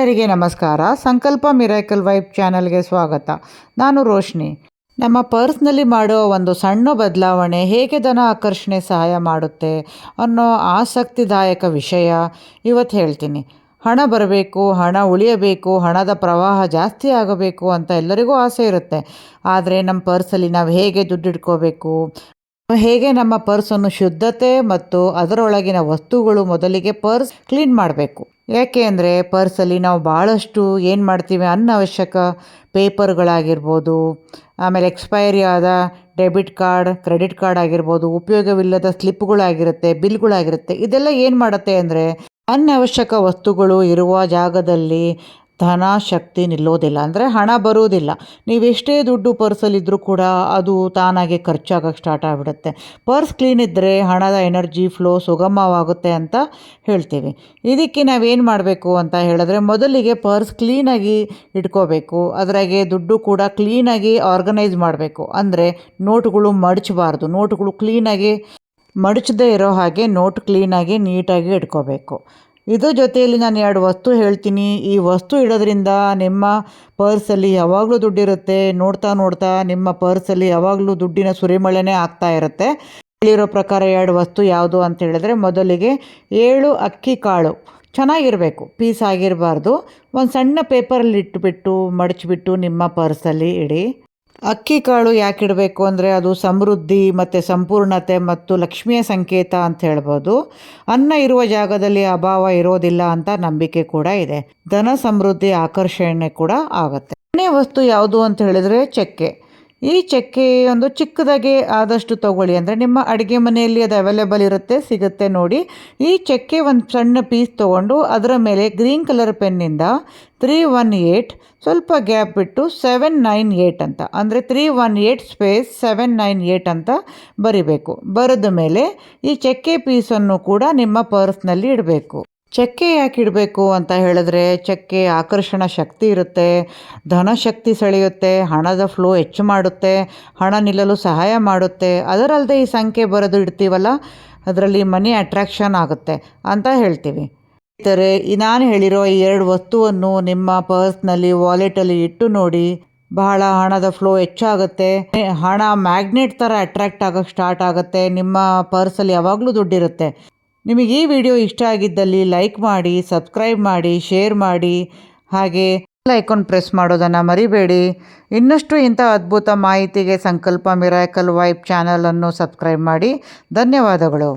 ಎಲ್ಲರಿಗೆ ನಮಸ್ಕಾರ. ಸಂಕಲ್ಪ ಮಿರಾಕಲ್ ವೈಬ್ ಚಾನಲ್ಗೆ ಸ್ವಾಗತ. ನಾನು ರೋಶ್ನಿ. ನಮ್ಮ ಪರ್ಸ್ನಲ್ಲಿ ಮಾಡೋ ಒಂದು ಸಣ್ಣ ಬದಲಾವಣೆ ಹೇಗೆ ಧನ ಆಕರ್ಷಣೆ ಸಹಾಯ ಮಾಡುತ್ತೆ ಅನ್ನೋ ಆಸಕ್ತಿದಾಯಕ ವಿಷಯ ಇವತ್ತು ಹೇಳ್ತೀನಿ. ಹಣ ಬರಬೇಕು, ಹಣ ಉಳಿಯಬೇಕು, ಹಣದ ಪ್ರವಾಹ ಜಾಸ್ತಿ ಆಗಬೇಕು ಅಂತ ಎಲ್ಲರಿಗೂ ಆಸೆ ಇರುತ್ತೆ. ಆದರೆ ನಮ್ಮ ಪರ್ಸಲ್ಲಿ ನಾವು ಹೇಗೆ ದುಡ್ಡಿಟ್ಕೋಬೇಕು ಹೇಗೆ ನಮ್ಮ ಪರ್ಸನ್ನು ಶುದ್ಧತೆ ಮತ್ತು ಅದರೊಳಗಿನ ವಸ್ತುಗಳು ಮೊದಲಿಗೆ ಪರ್ಸ್ ಕ್ಲೀನ್ ಮಾಡಬೇಕು? ಯಾಕೆ ಅಂದರೆ ಪರ್ಸಲ್ಲಿ ನಾವು ಭಾಳಷ್ಟು ಏನು ಮಾಡ್ತೀವಿ? ಅನವಶ್ಯಕ ಪೇಪರ್ಗಳಾಗಿರ್ಬೋದು, ಆಮೇಲೆ ಎಕ್ಸ್ಪೈರಿ ಆದ ಡೆಬಿಟ್ ಕಾರ್ಡ್, ಕ್ರೆಡಿಟ್ ಕಾರ್ಡ್ ಆಗಿರ್ಬೋದು, ಉಪಯೋಗವಿಲ್ಲದ ಸ್ಲಿಪ್ಗಳಾಗಿರುತ್ತೆ, ಬಿಲ್ಗಳಾಗಿರುತ್ತೆ. ಇದೆಲ್ಲ ಏನು ಮಾಡುತ್ತೆ ಅಂದರೆ ಅನವಶ್ಯಕ ವಸ್ತುಗಳು ಇರುವ ಜಾಗದಲ್ಲಿ ಧನ ಶಕ್ತಿ ನಿಲ್ಲೋದಿಲ್ಲ. ಅಂದರೆ ಹಣ ಬರೋದಿಲ್ಲ. ನೀವೆಷ್ಟೇ ದುಡ್ಡು ಪರ್ಸಲ್ಲಿದ್ದರೂ ಕೂಡ ಅದು ತಾನಾಗೆ ಖರ್ಚಾಗಕ್ಕೆ ಸ್ಟಾರ್ಟ್ ಆಗಿಬಿಡುತ್ತೆ. ಪರ್ಸ್ ಕ್ಲೀನ್ ಇದ್ದರೆ ಹಣದ ಎನರ್ಜಿ ಫ್ಲೋ ಸುಗಮವಾಗುತ್ತೆ ಅಂತ ಹೇಳ್ತೀವಿ. ಇದಕ್ಕೆ ನಾವೇನು ಮಾಡಬೇಕು ಅಂತ ಹೇಳಿದ್ರೆ ಮೊದಲಿಗೆ ಪರ್ಸ್ ಕ್ಲೀನಾಗಿ ಇಟ್ಕೋಬೇಕು. ಅದರಾಗೆ ದುಡ್ಡು ಕೂಡ ಕ್ಲೀನಾಗಿ ಆರ್ಗನೈಸ್ ಮಾಡಬೇಕು. ಅಂದರೆ ನೋಟುಗಳು ಮಡಚಬಾರ್ದು. ನೋಟುಗಳು ಕ್ಲೀನಾಗಿ ಮಡಚದೇ ಇರೋ ಹಾಗೆ ನೋಟ್ ಕ್ಲೀನಾಗಿ ನೀಟಾಗಿ ಇಟ್ಕೋಬೇಕು. ಇದ್ರ ಜೊತೆಯಲ್ಲಿ ನಾನು ಎರಡು ವಸ್ತು ಹೇಳ್ತೀನಿ. ಈ ವಸ್ತು ಇಡೋದ್ರಿಂದ ನಿಮ್ಮ ಪರ್ಸಲ್ಲಿ ಯಾವಾಗಲೂ ದುಡ್ಡಿರುತ್ತೆ. ನೋಡ್ತಾ ನೋಡ್ತಾ ನಿಮ್ಮ ಪರ್ಸಲ್ಲಿ ಯಾವಾಗಲೂ ದುಡ್ಡಿನ ಸುರಿಮಳೆನೇ ಆಗ್ತಾ ಇರುತ್ತೆ. ಹೇಳಿರೋ ಪ್ರಕಾರ ಎರಡು ವಸ್ತು ಯಾವುದು ಅಂತ ಹೇಳಿದ್ರೆ ಮೊದಲಿಗೆ ಏಳು ಅಕ್ಕಿ ಕಾಳು. ಚೆನ್ನಾಗಿರಬೇಕು. ಪೀಸ್ ಆಗಿರಬಾರ್ದು. ಒಂದು ಸಣ್ಣ ಪೇಪರಲ್ಲಿ ಇಟ್ಟುಬಿಟ್ಟು ಮಡಚಿಬಿಟ್ಟು ನಿಮ್ಮ ಪರ್ಸಲ್ಲಿ ಇಡಿ. ಅಕ್ಕಿ ಕಾಳು ಯಾಕೆ ಇಡಬೇಕು ಅಂದರೆ ಅದು ಸಮೃದ್ಧಿ ಮತ್ತು ಸಂಪೂರ್ಣತೆ ಮತ್ತು ಲಕ್ಷ್ಮಿಯ ಸಂಕೇತ ಅಂತ ಹೇಳ್ಬೋದು. ಅನ್ನ ಇರುವ ಜಾಗದಲ್ಲಿ ಅಭಾವ ಇರೋದಿಲ್ಲ ಅಂತ ನಂಬಿಕೆ ಕೂಡ ಇದೆ. ಧನ ಸಮೃದ್ಧಿ ಆಕರ್ಷಣೆ ಕೂಡ ಆಗುತ್ತೆ. ಮನೆಯ ವಸ್ತು ಯಾವುದು ಅಂತ ಹೇಳಿದರೆ ಚಕ್ಕೆ. ಈ ಚಕ್ಕೆ ಒಂದು ಚಿಕ್ಕದಾಗೆ ಆದಷ್ಟು ತಗೊಳ್ಳಿ. ಅಂದರೆ ನಿಮ್ಮ ಅಡುಗೆ ಮನೆಯಲ್ಲಿ ಅದು ಅವೈಲೇಬಲ್ ಇರುತ್ತೆ, ಸಿಗುತ್ತೆ ನೋಡಿ. ಈ ಚಕ್ಕೆ ಒಂದು ಸಣ್ಣ ಪೀಸ್ ತೊಗೊಂಡು ಅದರ ಮೇಲೆ ಗ್ರೀನ್ ಕಲರ್ ಪೆನ್ನಿಂದ ತ್ರೀ ಒನ್ ಏಯ್ಟ್ ಸ್ವಲ್ಪ ಗ್ಯಾಪ್ ಬಿಟ್ಟು ಸೆವೆನ್ ನೈನ್ ಏಯ್ಟ್ ಅಂತ. ಅಂದರೆ three one eight space seven nine eight ಅಂತ ಬರಿಬೇಕು. ಬರೆದ ಮೇಲೆ ಈ ಚಕ್ಕೆ ಪೀಸನ್ನು ಕೂಡ ನಿಮ್ಮ ಪರ್ಸ್ನಲ್ಲಿ ಇಡಬೇಕು. ಚಕ್ಕೆ ಯಾಕೆ ಇಡಬೇಕು ಅಂತ ಹೇಳಿದ್ರೆ ಚಕ್ಕೆ ಆಕರ್ಷಣ ಶಕ್ತಿ ಇರುತ್ತೆ ಧನಶಕ್ತಿ ಸೆಳೆಯುತ್ತೆ, ಹಣದ ಫ್ಲೋ ಹೆಚ್ಚು ಮಾಡುತ್ತೆ, ಹಣ ನಿಲ್ಲಲು ಸಹಾಯ ಮಾಡುತ್ತೆ. ಅದರಲ್ಲದೆ ಈ ಸಂಖ್ಯೆ ಬರೆದು ಇಡ್ತೀವಲ್ಲ, ಅದರಲ್ಲಿ ಮನಿ ಅಟ್ರಾಕ್ಷನ್ ಆಗುತ್ತೆ ಅಂತ ಹೇಳ್ತೀವಿ. ಇತರೆ ನಾನು ಹೇಳಿರೋ ಈ ಎರಡು ವಸ್ತುವನ್ನು ನಿಮ್ಮ ಪರ್ಸ್ನಲ್ಲಿ ವಾಲೆಟಲ್ಲಿ ಇಟ್ಟು ನೋಡಿ, ಬಹಳ ಹಣದ ಫ್ಲೋ ಹೆಚ್ಚಾಗುತ್ತೆ. ಹಣ ಮ್ಯಾಗ್ನೆಟ್ ಥರ ಅಟ್ರಾಕ್ಟ್ ಆಗೋಕ್ಕೆ ಸ್ಟಾರ್ಟ್ ಆಗುತ್ತೆ. ನಿಮ್ಮ ಪರ್ಸಲ್ಲಿ ಯಾವಾಗಲೂ ದುಡ್ಡಿರುತ್ತೆ. ನಿಮಗೆ ಈ ವಿಡಿಯೋ ಇಷ್ಟ ಆಗಿದ್ದಲ್ಲಿ ಲೈಕ್ ಮಾಡಿ, ಸಬ್ಸ್ಕ್ರೈಬ್ ಮಾಡಿ, ಶೇರ್ ಮಾಡಿ, ಹಾಗೆ ಐಕಾನ್ ಪ್ರೆಸ್ ಮಾಡೋದನ್ನು ಮರಿಬೇಡಿ. ಇನ್ನಷ್ಟು ಇಂಥ ಅದ್ಭುತ ಮಾಹಿತಿಗೆ ಸಂಕಲ್ಪ ಮಿರಾಕಲ್ ವೈಬ್ ಚಾನಲನ್ನು ಸಬ್ಸ್ಕ್ರೈಬ್ ಮಾಡಿ. ಧನ್ಯವಾದಗಳು.